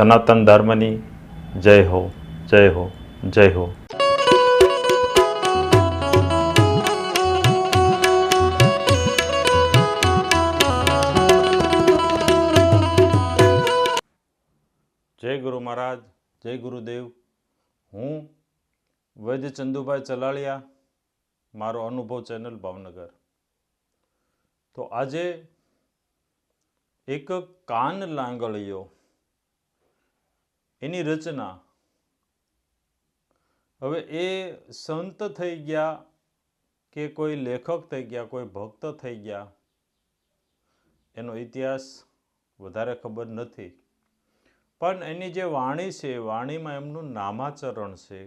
સનાતન ધર્મની જય હો જય હો જય હો જય ગુરુ મહારાજ જય ગુરુદેવ હું વૈદ્ય ચંદુભાઈ ચલાળિયા મારો અનુભવ ચેનલ ભાવનગર તો આજે એક કાન લાંગળીઓ એની રચના. હવે એ સંત થઈ ગયા કે કોઈ લેખક થઈ ગયા, કોઈ ભક્ત થઈ ગયા, એનો ઇતિહાસ વધારે ખબર નથી. પણ એની જે વાણી છે, વાણીમાં એમનું નામાચરણ છે,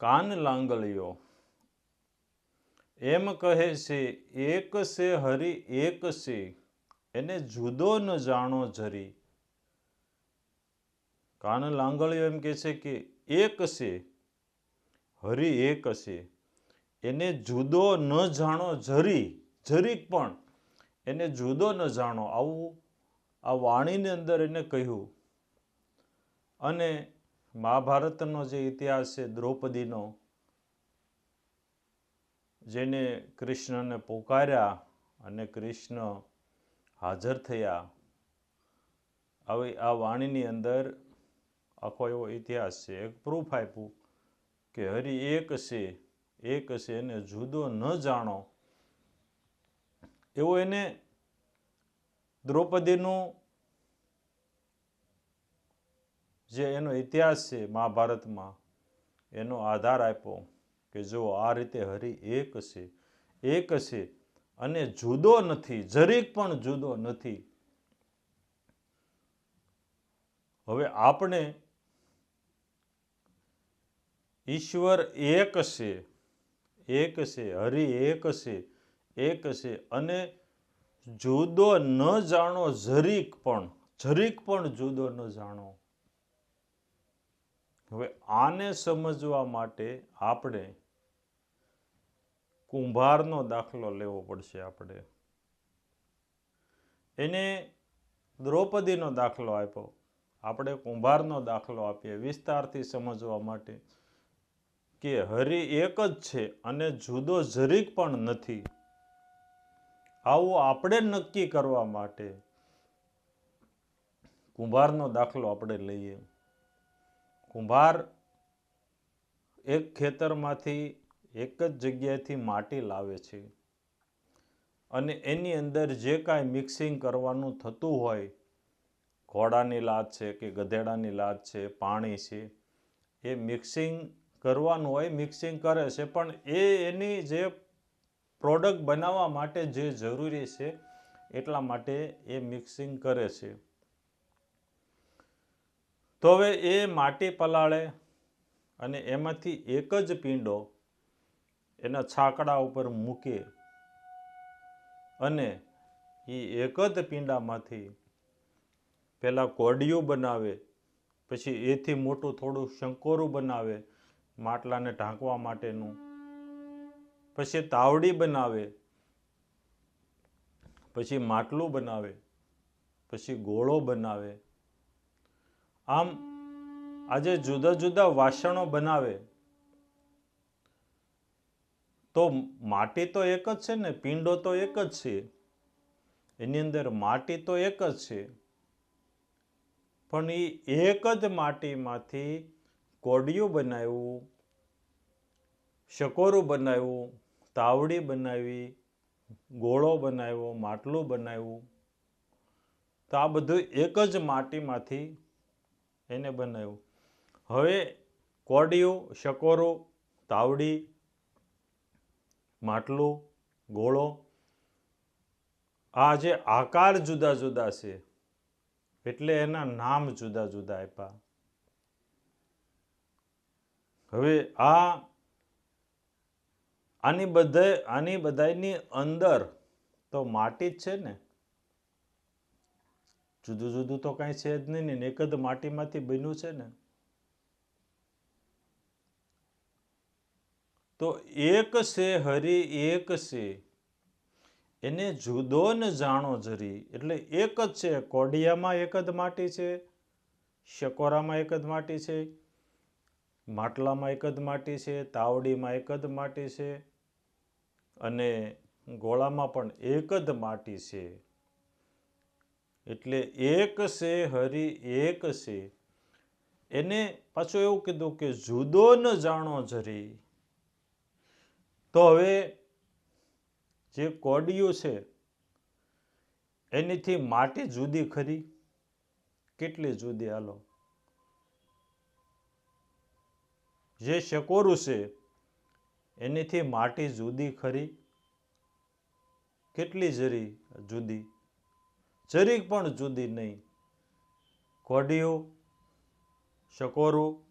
કાન લાંગળીઓ એમ કહે છે, એક છે હરી, એક છે એને જુદો ન જાણો જરી. કાન લાંગળીઓ એમ કહે છે કે એક છે, હરિ એક છે. એને જુદો ન જાણો જરી, જરીક પણ એને જુદો ન જાણો. આવું આ વાણીની અંદર એને કહ્યું. અને મહાભારતનો જે ઇતિહાસ છે, દ્રૌપદીનો, જેને કૃષ્ણને પોકાર્યા અને કૃષ્ણ હાજર થયા. આવી આ વાણીની અંદર આખો એવો ઇતિહાસ છે. એક પ્રૂફ આપ્યું કે હરિ એક છે એક છે એને જુદો ન જાણો. એવો એને દ્રૌપદીનું જે એનો ઇતિહાસ છે મહાભારતમાં, એનો આધાર આપ્યો કે જો આ રીતે હરિ એક છે એક છે અને જુદો નથી, જરીક પણ જુદો નથી. હવે આપણે ઈશ્વર એક છે એક છે, હરિ એક છે એક છે અને જુદો ન જાણો જરીક પણ જરીક પણ જુદો ન જાણો. હવે આને સમજવા માટે આપણે કુંભારનો દાખલો લેવો પડશે આપણે. એને દ્રૌપદીનો દાખલો આપ્યો. આપણે કુંભારનો દાખલો આપીએ વિસ્તારથી સમજવા માટે. કે હરિ એક જ છે અને જુદો જરીક પણ નથી. આવું આપણે નક્કી કરવા માટે કુંભારનો દાખલો આપણે લઈએ. કુંભાર એક ખેતરમાંથી એક જ જગ્યાએથી માટી લાવે છે અને એની અંદર જે કાંઈ મિક્સિંગ કરવાનું થતું હોય, ઘોડાની લાદ છે કે ગધેડાની લાદ છે, પાણી છે, એ મિક્સિંગ કરવાનું હોય મિક્સિંગ કરે છે, પણ એ એની જે પ્રોડક્ટ બનાવવા માટે જે જરૂરી છે, એટલા માટે એ મિક્સિંગ કરે છે. તો હવે એ માટી પલાળે અને એમાંથી એક જ પીંડો એના છાકડા ઉપર મૂકે અને એ એક જ પીંડામાંથી પહેલાં કોડિયું બનાવે, પછી એથી મોટું થોડું શંકોરું બનાવે માટલાને ઢાંકવા માટેનું. પછી તાવડી બનાવે. પછી માટલું બનાવે. પછી ગોળો બનાવે. આમ આજે જુદા જુદા વાસણો બનાવે. તો માટી તો એક જ છે ને, પિંડો તો એક જ છે. એની અંદર માટી તો એક જ છે. પણ એ એક જ માટીમાંથી કોડિયું બનાવ્યું, શકોરું બનાવ્યું, તાવડી બનાવી, ગોળો બનાવ્યો, માટલું બનાવ્યું. તો આ બધું એક જ માટીમાંથી એને બનાવ્યું. હવે કોડિયું, શકોરું, તાવડી, માટલું, ગોળો, આ જે આકાર જુદા જુદા છે, એટલે એના નામ જુદા જુદા આપ્યા. હવે આ, આની બધે, આની બધાની અંદર તો માટી જ છે ને? જુદું જુદું તો કાંઈ છે જ નહીં ને એક જ માટીમાંથી બન્યું છે ને? તો એક છે હરિ, એક છે. એને જુદો ને જાણો જરી, એટલે એક જ છે. કોડિયામાં એક જ માટી છે, શકોરામાં એક જ માટી છે માટલામાં એક જ માટી છે, તાવડીમાં એક જ માટી છે અને ગોળામાં પણ એક જ માટી છે. એટલે એક છે હરિ એક છે એને પાછું એવું કીધું કે જુદો ન જાણો જરી. તો હવે જે કોડિયું છે, એનીથી માટી જુદી ખરી? કેટલી જુદી? હાલો. જે શકોરું છે, એનીથી માટી જુદી ખરી? કેટલી જરી જુદી? જરીક પણ જુદી નહીં. કોડિયું શકોરું,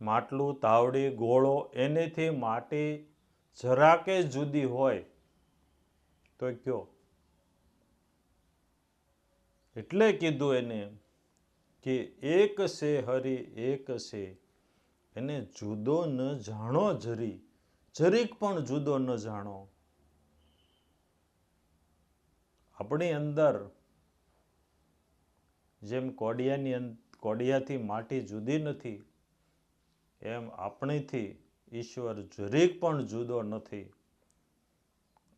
માટલું, તાવડી, ગોળો એનેથી માટી જરાકે જુદી હોય. તો કયો? એટલે કીધું એને કે એક છે હરી, એક છે એને જુદો ન જાણો જરી. જરીક પણ જુદો ન જાણો. આપણી અંદર જેમ કોડિયાની કોડિયાથી માટી જુદી નથી, એમ આપણીથી ઈશ્વર જરીક પણ જુદો નથી.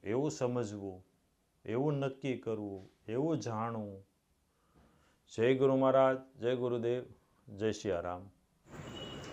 એવું સમજવું, એવું નક્કી કરવું, એવું જાણવું. જય ગુરુ મહારાજ, જય ગુરુદેવ, જય સિયારામ